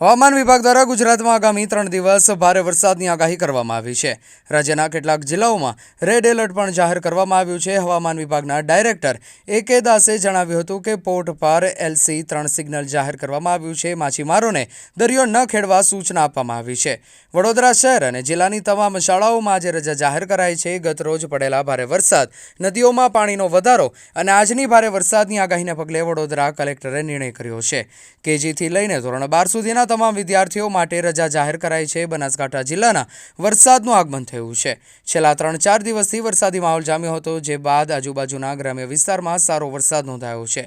હવામાન વિભાગ દ્વારા ગુજરાતમાં આગામી ત્રણ દિવસ ભારે વરસાદની આગાહી કરવામાં આવી છે. રાજ્યના કેટલાક જિલ્લાઓમાં રેડ એલર્ટ પણ જાહેર કરવામાં આવ્યું છે. હવામાન વિભાગના ડાયરેક્ટર એ કે દાસે જણાવ્યું હતું કે પોર્ટ પર એલસી ત્રણ સિગ્નલ જાહેર કરવામાં આવ્યું છે. માછીમારોને દરિયો ન ખેડવા સૂચના આપવામાં આવી છે. વડોદરા શહેર અને જિલ્લાની તમામ શાળાઓમાં આજે રજા જાહેર કરાઈ છે. ગત રોજ પડેલા ભારે વરસાદ નદીઓમાં પાણીનો વધારો અને આજની ભારે વરસાદની આગાહીને પગલે વડોદરા કલેક્ટરે નિર્ણય કર્યો છે. કેજીથી લઈને ધોરણ બાર સુધીના તમામ વિદ્યાર્થીઓ માટે રજા જાહેર કરાઈ છે. બનાસકાંઠા જિલ્લાના વરસાદનું આગમન થયું છે. છેલ્લા ત્રણ ચાર દિવસથી વરસાદી માહોલ જામ્યો હતો, જે બાદ આજુબાજુના ગ્રામ્ય વિસ્તારમાં સારો વરસાદ નોંધાયો છે.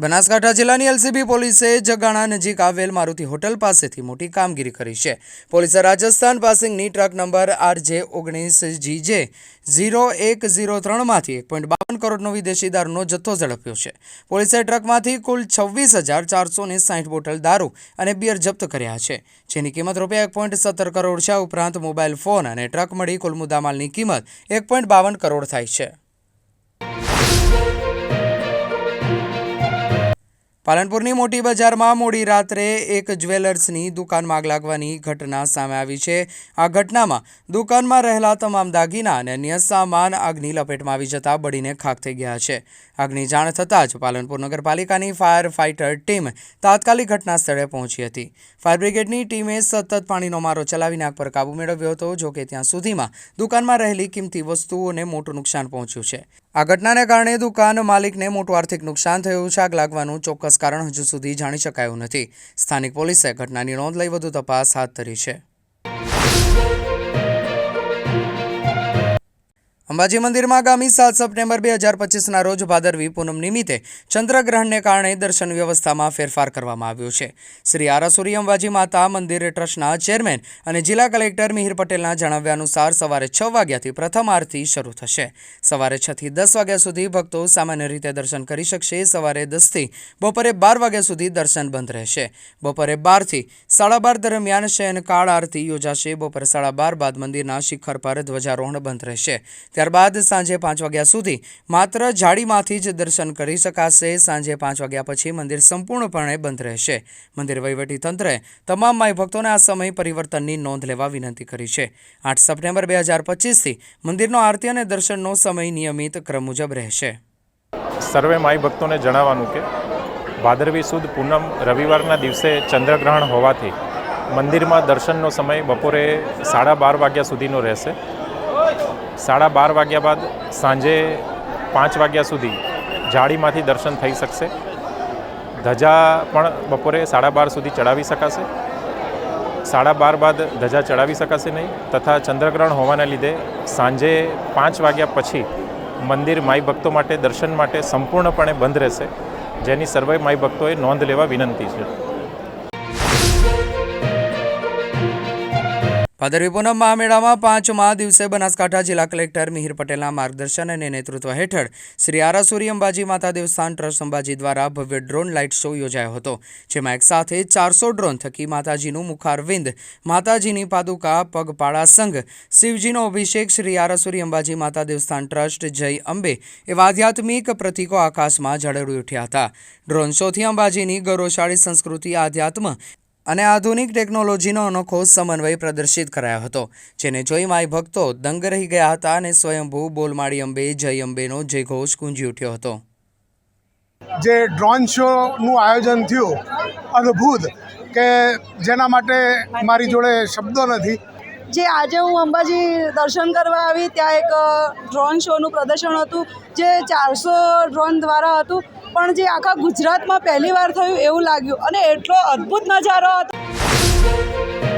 બનાસકાંઠા જિલ્લાની એલસીબી પોલીસે જગાણા નજીક આવેલ મારુતિ હોટલ પાસેથી મોટી કામગીરી કરી છે. પોલીસે રાજસ્થાન પાસિંગની ટ્રક નંબર આરજે ઓગણીસ જીજે ઝીરો એક ઝીરો ત્રણમાંથી એક પોઈન્ટ બાવન કરોડનો વિદેશી દારૂનો જથ્થો ઝડપ્યો છે. પોલીસે ટ્રકમાંથી કુલ છવ્વીસ હજાર ચારસો ને સાઠ બોટલ દારૂ અને બિયર જપ્ત કર્યા છે, જેની કિંમત રૂપિયા એક પોઈન્ટ સત્તર કરોડ છે ઉપરાંત મોબાઈલ ફોન અને ટ્રક મળી કુલ મુદ્દામાલની કિંમત એક પોઈન્ટ બાવન કરોડ થાય છે. પાલનપુરની મોટી બજારમાં મોડી રાત્રે એક જ્વેલર્સની દુકાનમાં આગ લાગવાની ઘટના સામે આવી છે. આ ઘટનામાં દુકાનમાં રહેલા તમામ દાગીના અને અન્ય સામાન આગની લપેટમાં આવી જતા બળીને ખાખ થઈ ગયા છે. આગની જાણ થતાં જ પાલનપુર નગરપાલિકાની ફાયર ફાઇટર ટીમ તાત્કાલિક ઘટના સ્થળે પહોંચી હતી. ફાયર બ્રિગેડની ટીમે સતત પાણીનો મારો ચલાવીને આગ પર કાબૂ મેળવ્યો હતો, જોકે ત્યાં સુધીમાં દુકાનમાં રહેલી કિંમતી વસ્તુઓને મોટું નુકસાન પહોંચ્યું છે. આ ઘટનાને કારણે દુકાન માલિકને મોટું આર્થિક નુકસાન થયું. છે આગ લાગવાનું ચોક્કસ કારણ હજુ સુધી જાણી શકાયું નથી. સ્થાનિક પોલીસે ઘટનાની નોંધ લઈ વધુ તપાસ હાથ ધરી છે. અંબાજી મંદિરમાં આગામી સાત સપ્ટેમ્બર બે હજાર પચીસના રોજ ભાદરવી પૂનમ નિમિત્તે ચંદ્રગ્રહણને કારણે દર્શન વ્યવસ્થામાં ફેરફાર કરવામાં આવ્યો છે. શ્રી આરાસુરી અંબાજી માતા મંદિર ટ્રસ્ટના ચેરમેન અને જિલ્લા કલેક્ટર મિહિર પટેલના જણાવ્યા અનુસાર સવારે છ વાગ્યાથી પ્રથમ આરતી શરૂ થશે. સવારે છથી દસ વાગ્યા સુધી ભક્તો સામાન્ય રીતે દર્શન કરી શકશે. સવારે દસથી બપોરે બાર વાગ્યા સુધી દર્શન બંધ રહેશે. બપોરે બારથી સાડા બાર દરમિયાન શયનકાળ આરતી યોજાશે. બપોરે સાડા બાર બાદ મંદિરના શિખર પર ધ્વજારોહણ બંધ રહેશે. ત્યારબાદ સાંજે પાંચ વાગ્યા સુધી માત્ર જાળીમાંથી જ દર્શન કરી શકાશે. સાંજે પાંચ વાગ્યા પછી મંદિર સંપૂર્ણપણે બંધ રહેશે. મંદિર વહીવટીતંત્રે તમામ માય ભક્તોને આ સમય પરિવર્તનની નોંધ લેવા વિનંતી કરી છે. આઠ સપ્ટેમ્બર બે હજાર પચીસથી મંદિરનો આરતી અને દર્શનનો સમય નિયમિત ક્રમ મુજબ રહેશે. સર્વે માઈ ભક્તોને જણાવવાનું કે, ભાદરવી સુદ પૂનમ રવિવારના દિવસે ચંદ્રગ્રહણ હોવાથી મંદિરમાં દર્શનનો સમય બપોરે સાડા બાર વાગ્યા સુધીનો રહેશે. સાડા બાર વાગ્યા બાદ સાંજે પાંચ વાગ્યા સુધી જાળીમાંથી દર્શન થઈ શકશે. ધજા પણ બપોરે સાડા બાર સુધી ચડાવી શકાશે. સાડા બાર બાદ ધજા ચડાવી શકાશે નહીં તથા ચંદ્રગ્રહણ હોવાના લીધે સાંજે પાંચ વાગ્યા પછી મંદિર માઈ ભક્તો માટે દર્શન માટે સંપૂર્ણપણે બંધ રહેશે. જેની સર્વે માઈ ભક્તોએ નોંધ લેવા વિનંતી છે. ભાદરવી પૂનમ મહામેળામાં પાંચમા દિવસે બનાસકાંઠા જિલ્લા કલેક્ટર મિહિર પટેલના માર્ગદર્શન અને નેતૃત્વ હેઠળ શ્રી આરાસુરી અંબાજી માતા દેવસ્થાન ટ્રસ્ટ અંબાજી દ્વારા ભવ્ય ડ્રોન લાઇટ શો યોજાયો હતો, જેમાં એક સાથે ચારસો ડ્રોન થકી માતાજીનું મુખારવિંદ, માતાજીની પાદુકા, પગપાળા સંઘ, શિવજીનો અભિષેક શ્રી આરાસુરી અંબાજી માતા દેવસ્થાન ટ્રસ્ટ, જય અંબે એવા આધ્યાત્મિક પ્રતીકો આકાશમાં ઝળહળી ઉઠ્યા હતા. ડ્રોન શોથી અંબાજીની ગૌરવશાળી સંસ્કૃતિ, આધ્યાત્મ અને આધુનિક ટેકનોલોજીનો અનોખો સમન્વય પ્રદર્શિત કરાયો હતો જેને જોઈ માઈ ભક્તો દંગ રહી ગયા હતા અને સ્વયંભૂ બોલમાળી અંબે જય અંબેનો જયઘોષ ગુંજી ઉઠ્યો હતો. જે ડ્રોન શોનું આયોજન થયું અદ્ભુત કે જેના માટે મારી જોડે શબ્દો નથી. જે આજે હું અંબાજી દર્શન કરવા આવી ત્યાં એક ડ્રોન શોનું પ્રદર્શન હતું જે ચારસો ડ્રોન દ્વારા હતું. પણ જે આખા ગુજરાતમાં પહેલી વાર થયું એવું લાગ્યું અને એટલો અદ્ભુત નજારો હતો.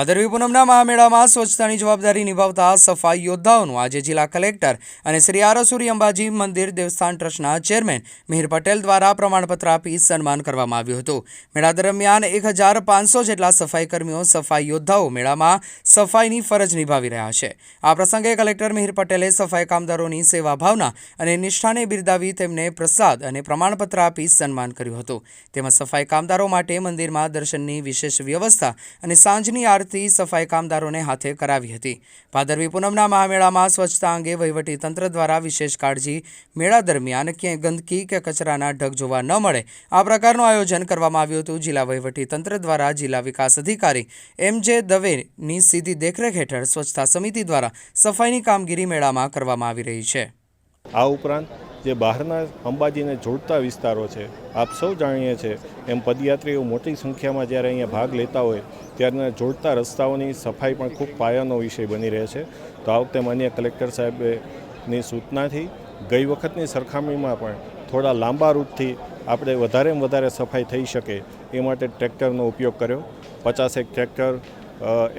ભાદરવી પૂનમના મહામેળામાં સ્વચ્છતાની જવાબદારી નિભાવતા સફાઈ યોદ્ધાઓનું આજે જિલ્લા કલેક્ટર અને શ્રી આરસુરી અંબાજી મંદિર દેવસ્થાન ટ્રસ્ટના ચેરમેન મિહિર પટેલ દ્વારા પ્રમાણપત્ર આપી સન્માન કરવામાં આવ્યું હતું. મેળા દરમિયાન એક હજાર પાંચસો જેટલા સફાઈ કર્મીઓ સફાઈ યોદ્ધાઓ મેળામાં સફાઈની ફરજ નિભાવી રહ્યા છે. આ પ્રસંગે કલેક્ટર મિહિર પટેલે સફાઈ કામદારોની સેવા ભાવના અને નિષ્ઠાને બિરદાવી તેમને પ્રસાદ અને પ્રમાણપત્ર આપી સન્માન કર્યું હતું. તેમજ સફાઈ કામદારો માટે મંદિરમાં દર્શનની વિશેષ વ્યવસ્થા અને સાંજની આરતી તરફથી સફાઈ કામદારોને હાથે કરાવી હતી. ભાદરવી પૂનમના મહામેળામાં સ્વચ્છતા અંગે વહીવટી તંત્ર દ્વારા વિશેષ કાળજી મેળા દરમિયાન ક્યાંય ગંદકી કે કચરાના ઢગ જોવા ન મળે, આ પ્રકારનું આયોજન કરવામાં આવ્યું હતું. જિલ્લા વહીવટી તંત્ર દ્વારા જિલ્લા વિકાસ અધિકારી એમ જે દવેની સીધી દેખરેખ હેઠળ સ્વચ્છતા સમિતિ દ્વારા સફાઈની કામગીરી મેળામાં કરવામાં આવી રહી છે. આ ઉપરાંત જે બહારના અંબાજીને જોડતા વિસ્તારો છે, આપ સૌ જાણીએ છીએ એમ પદયાત્રીઓ મોટી સંખ્યામાં જ્યારે અહીંયા ભાગ લેતા હોય ત્યારે જોડતા રસ્તાઓની સફાઈ પણ ખૂબ પાયાનો વિષય બની રહે છે. તો આ વખતે માન્ય કલેક્ટર સાહેબની સૂચનાથી ગઈ વખતની સરખામણીમાં પણ થોડા લાંબા રૂટથી આપણે વધારેમાં વધારે સફાઈ થઈ શકે એ માટે ટ્રેક્ટરનો ઉપયોગ કર્યો. પચાસેક ટ્રેક્ટર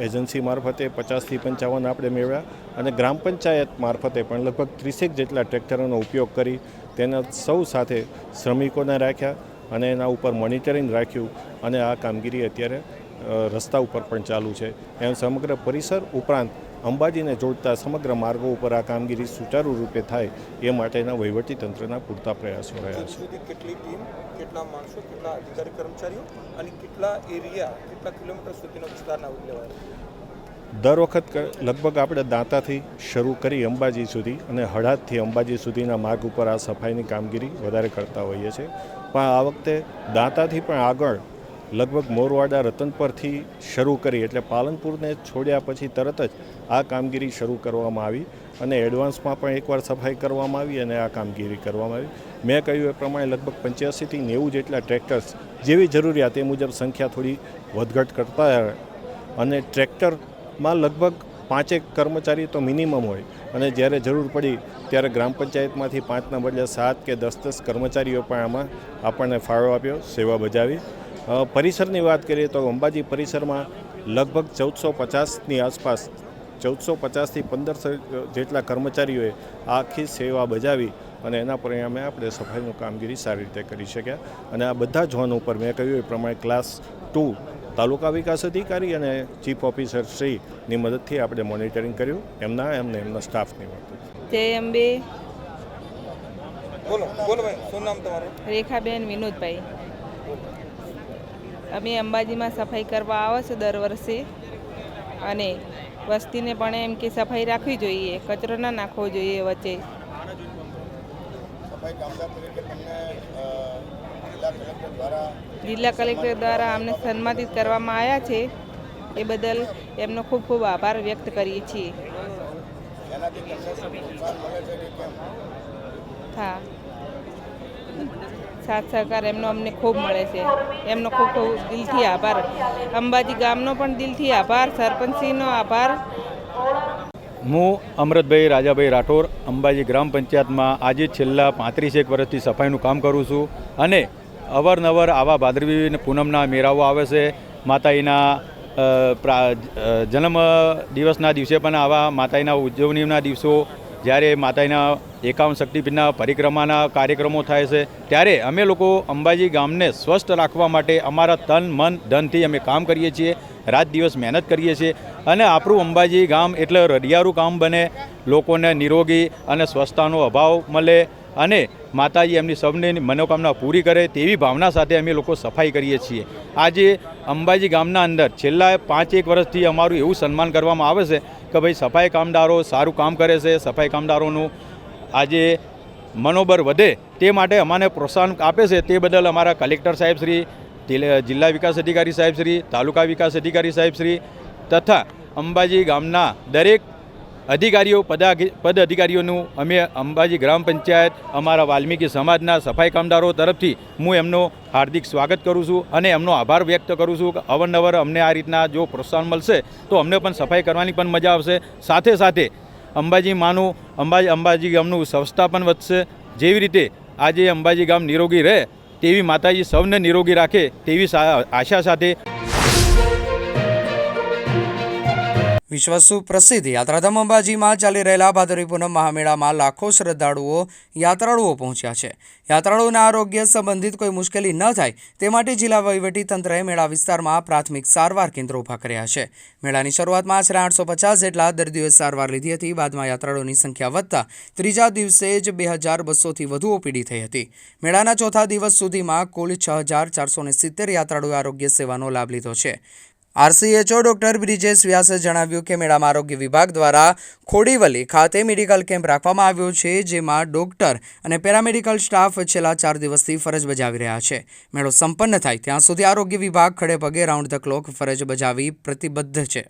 એજન્સી મારફતે પચાસથી પંચાવન આપણે મેળવ્યા અને ગ્રામ પંચાયત મારફતે પણ લગભગ ત્રીસેક જેટલા ટ્રેક્ટરોનો ઉપયોગ કરી તેના સૌ સાથે શ્રમિકોને રાખ્યા અને એના ઉપર મોનિટરિંગ રાખ્યું અને આ કામગીરી અત્યારે રસ્તા ઉપર પણ ચાલુ છે. એમ સમગ્ર પરિસર ઉપરાંત અંબાજીને જોડતા સમગ્ર માર્ગો ઉપર આ કામગીરી સુચારુ રૂપે થાય એ માટેના તંત્રના પૂરતા પ્રયાસો રહ્યા છે. કેટલી ટીમ, કેટલા માણસો, કેટલા અધિકારી કર્મચારીઓ અને કેટલા એરિયા કેટલા કિલોમીટર સુધીનો વિસ્તારના લેવાય દર વખત લગભગ આપણે દાંતાથી શરૂ કરી અંબાજી સુધી અને હળાદથી અંબાજી સુધીના માર્ગ ઉપર આ સફાઈની કામગીરી વધારે કરતા હોઈએ છીએ. પણ આ વખતે દાંતાથી પણ આગળ લગભગ મોરવાડા રતન પરથી શરૂ કરી એટલે પાલનપુરને છોડ્યા પછી તરત જ આ કામગીરી શરૂ કરવામાં આવી અને એડવાન્સમાં પણ એકવાર સફાઈ કરવામાં આવી અને આ કામગીરી કરવામાં આવી. મેં કહ્યું એ પ્રમાણે લગભગ પંચ્યાસીથી નેવું જેટલા ટ્રેક્ટર્સ જેવી જરૂરિયાત એ મુજબ સંખ્યા થોડી વધઘટ કરતા અને ટ્રેક્ટરમાં લગભગ પાંચેક કર્મચારી તો મિનિમમ હોય અને જ્યારે જરૂર પડી ત્યારે ગ્રામ પંચાયતમાંથી પાંચના બદલે સાત કે દસ દસ કર્મચારીઓ પણ આમાં આપણને ફાળો આપ્યો, સેવા બજાવી પરિસરની વાત કરીએ તો અંબાજી પરિસરમાં લગભગ ચૌદસો પચાસની આસપાસ ચૌદસો પચાસથી પંદરસો જેટલા કર્મચારીઓએ આખી સેવા બજાવી અને એના પરિણામે આપણે સફાઈનું કામગીરી સારી રીતે કરી શક્યા. અને આ બધા ઝોન ઉપર મેં કહ્યું એ પ્રમાણે ક્લાસ ટુ તાલુકા વિકાસ અધિકારી અને ચીફ ઓફિસર શ્રીની મદદથી આપણે મોનિટરિંગ કર્યું એમના એમને એમના સ્ટાફની મદદથી. જય અંબે બોલો બોલો ભાઈ શું નામ તમારું? રેખાબેન વિનોદભાઈ. અમે અંબાજીમાં સફાઈ કરવા આવો છો દર વર્ષે. અને વસ્તીને પણ એમ કે સફાઈ રાખવી જોઈએ કચરો ના નાખવો જોઈએ વચ્ચે. જિલ્લા કલેક્ટર દ્વારા અમને સન્માનિત કરવામાં આવ્યા છે. એ બદલ એમનો ખૂબ ખૂબ આભાર વ્યક્ત કરીએ છીએ. હા. સાથ સહકાર એમનો અમને ખૂબ મળે છે. એમનો ખૂબ ખૂબ દિલથી આભાર. અંબાજી ગામનો પણ દિલથી આભાર, સરપંચશ્રીનો આભાર. હું અમૃતભાઈ રાજાભાઈ રાઠોર, અંબાજી ગ્રામ પંચાયતમાં આજે છેલ્લા પાંત્રીસેક વર્ષથી સફાઈનું કામ કરું છું અને અવારનવાર આવા ભાદરવી પૂનમના મેળાઓ આવે છે, માતાજીના જન્મ દિવસના દિવસે પણ આવા માતાજીના ઉજવણીના દિવસો જ્યારે માતાજીના એકાવન શક્તિપીઠના પરિક્રમાના કાર્યક્રમો થાય છે, ત્યારે અમે લોકો અંબાજી ગામને સ્વસ્થ રાખવા માટે અમારા તન, મન, ધનથી અમે કામ કરીએ છીએ, રાત દિવસ મહેનત કરીએ છીએ અને આપણું અંબાજી ગામ એટલે રડિયારું કામ બને, લોકોને નિરોગી અને સ્વચ્છતાનો અભાવ મળે અને માતાજી એમની સૌની મનોકામના પૂરી કરે તેવી ભાવના સાથે અમે લોકો સફાઈ કરીએ છીએ. આજે અંબાજી ગામના અંદર છેલ્લા પાંચ એક વર્ષથી અમારું એવું સન્માન કરવામાં આવે છે કે ભાઈ સફાઈ કામદારો સારું કામ કરે છે, સફાઈ કામદારોનું આજે મનોબળ વધે તે માટે અમને પ્રોત્સાહન આપે છે. તે બદલ અમારા કલેક્ટર સાહેબ શ્રી જિલ્લા જિલ્લા વિકાસ અધિકારી સાહેબ શ્રી, તાલુકા વિકાસ અધિકારી સાહેબ શ્રી તથા અંબાજી ગામના દરેક અધિકારીઓ પદ અધિકારીઓનું અમે અંબાજી ગ્રામ પંચાયત, અમારા વાલ્મીકી સમાજના સફાઈ કામદારો તરફથી હું એમનો હાર્દિક સ્વાગત કરું છું અને એમનો આભાર વ્યક્ત કરું છું કે અવનવર અમને આ રીતના જો પ્રોત્સાહન મળશે તો અમને પણ સફાઈ કરવાની પણ મજા આવશે. સાથે સાથે અંબાજી માનું અંબાજી અંબાજી ગામનું સંસ્થા પણ વધશે. જેવી રીતે આજે અંબાજી ગામ નિરોગી રહે તેવી માતાજી સૌને નિરોગી રાખે તેવી આશા સાથે વિશ્વ સુપ્રસિદ્ધ યાત્રાધામ અંબાજીમાં ચાલી રહેલા ભાદરવી પૂનમ મહામેળામાં લાખો શ્રદ્ધાળુઓ, યાત્રાળુઓ પહોંચ્યા છે. યાત્રાળુઓના આરોગ્ય સંબંધિત કોઈ મુશ્કેલી ન થાય તે માટે જિલ્લા તંત્રએ મેળા વિસ્તારમાં પ્રાથમિક સારવાર કેન્દ્રો ઊભા કર્યા છે. મેળાની શરૂઆતમાં આશરે આઠસો પચાસ જેટલા દર્દીઓએ સારવાર લીધી હતી. બાદમાં યાત્રાળુઓની સંખ્યા વધતા ત્રીજા દિવસે જ બે હજાર બસોથી વધુ ઓપીડી થઈ હતી. મેળાના ચોથા દિવસ સુધીમાં કુલ છ હજાર ચારસો સિત્તેર યાત્રાળુઓએ આરોગ્ય સેવાનો લાભ લીધો છે. આરસીએચઓ ડોક્ટર બ્રિજેશ વ્યાસે જણાવ્યું કે મેળામાં આરોગ્ય વિભાગ દ્વારા ખોડીવલી ખાતે મેડિકલ કેમ્પ રાખવામાં આવ્યો છે, જેમાં ડોક્ટર અને પેરામેડિકલ સ્ટાફ છેલ્લા ચાર દિવસથી ફરજ બજાવી રહ્યા છે. મેળો સંપન્ન થાય ત્યાં સુધી આરોગ્ય વિભાગ ખડે પગે રાઉન્ડ ધ ક્લોક ફરજ બજાવી પ્રતિબદ્ધ છે.